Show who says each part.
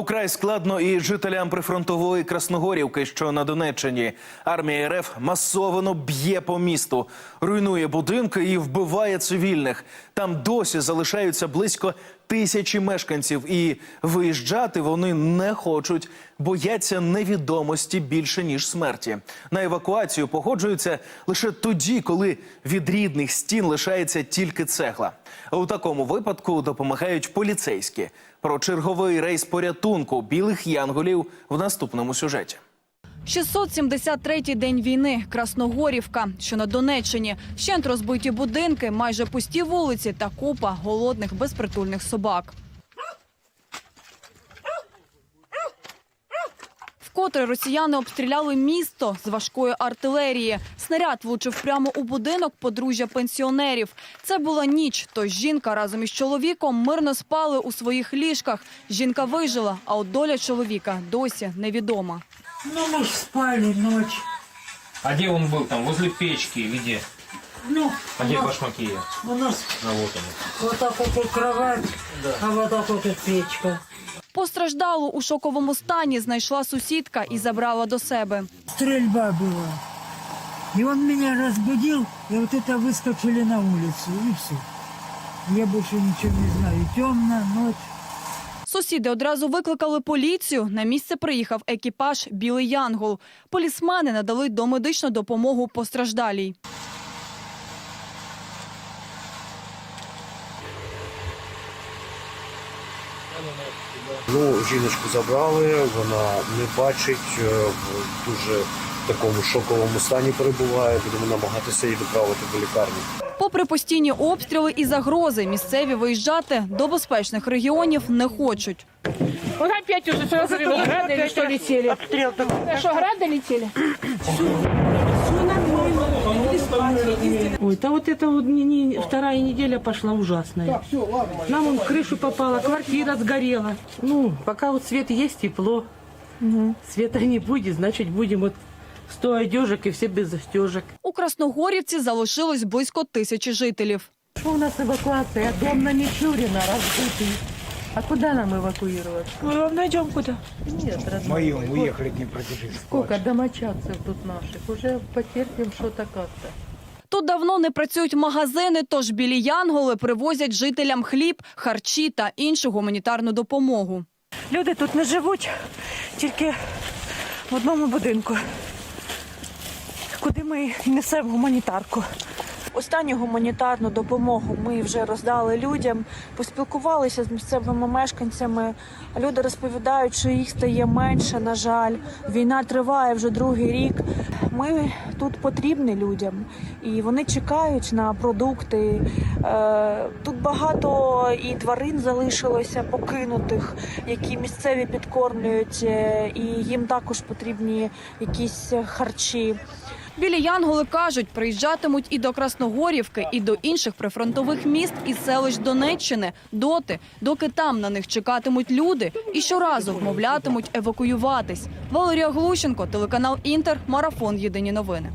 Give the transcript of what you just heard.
Speaker 1: Украй складно і жителям прифронтової Красногорівки, що на Донеччині. Армія РФ масовано б'є по місту, руйнує будинки і вбиває цивільних. Там досі залишаються близько тисячі мешканців, і виїжджати вони не хочуть, бояться невідомості більше ніж смерті. На евакуацію погоджуються лише тоді, коли від рідних стін лишається тільки цегла. А у такому випадку допомагають поліцейські. Про черговий рейс порятунку білих янголів в наступному сюжеті.
Speaker 2: 673-й день війни. Красногорівка, що на Донеччині. Щент розбиті будинки, майже пусті вулиці та купа голодних безпритульних собак. Вкотре росіяни обстріляли місто з важкої артилерії. Снаряд влучив прямо у будинок подружжя пенсіонерів. Це була ніч. Тож жінка разом із чоловіком мирно спали у своїх ліжках. Жінка вижила, а от доля чоловіка досі невідома.
Speaker 3: Ну, мы ж спали ночь.
Speaker 4: А где он был там? Возле печки или где?
Speaker 3: Ну,
Speaker 4: А
Speaker 3: у
Speaker 4: где
Speaker 3: нас,
Speaker 4: башмаки?
Speaker 3: у нас
Speaker 4: А вот они.
Speaker 3: вот так вот и кровать, а вот так вот и печка.
Speaker 2: Постраждалу у шоковому стані знайшла сусідка і забрала до себе.
Speaker 3: Стрельба была. И он меня разбудил, и вот это выскочили на улицу, и все. Я больше ничего не знаю. Темно, ночь.
Speaker 2: Сусіди одразу викликали поліцію. На місце приїхав екіпаж Білий Янгол. Полісмени надали домедичну допомогу постраждалій.
Speaker 5: Ну, жіночку забрали, вона не бачить, е, в дуже такому шоковому стані перебуває. Будемо намагатися її доправити до лікарні.
Speaker 2: Попри постійні обстріли і загрози, місцеві виїжджати до безпечних регіонів не хочуть.
Speaker 6: Вот опять уже что говорила, грады или что летели? Обстрел Что, грады летели?
Speaker 7: Ой, да вот это вот не- не- вторая неделя пошла ужасная. Нам он в крышу попала, квартира сгорела. Ну, пока вот свет есть, тепло. Света не будет, значит будем вот сто одежек и все без застежек.
Speaker 2: У Красногорівці залишилось близько тисячі жителів.
Speaker 7: Что у нас эвакуация? Дом на Мичурина разбитый. А куда нам эвакуировать?
Speaker 6: Мы найдем куда.
Speaker 7: Нет, родной.
Speaker 8: Моем уехали не протяжи.
Speaker 7: Сколько домочадцев тут наших? Уже потерпим что-то как-то.
Speaker 2: Тут давно не працюють магазини, тож білі янголи привозять жителям хліб, харчі та іншу гуманітарну допомогу.
Speaker 6: Люди тут не живуть, тільки в одному будинку, куди ми несемо гуманітарку. Останню гуманітарну допомогу ми вже роздали людям, поспілкувалися з місцевими мешканцями. Люди розповідають, що їх стає менше. На жаль, війна триває вже другий рік. Ми тут потрібні людям, і вони чекають на продукти. Е, Тут багато і тварин залишилося покинутих, які місцеві підкормлюють, е, і їм також потрібні якісь харчі.
Speaker 2: Білі янголи кажуть, приїжджатимуть і до Красногорівки, і до інших прифронтових міст і селищ Донеччини доти, доки там на них чекатимуть люди і щоразу вмовлятимуть евакуюватись. Валерія Глущенко, телеканал Інтер, марафон Єдині новини.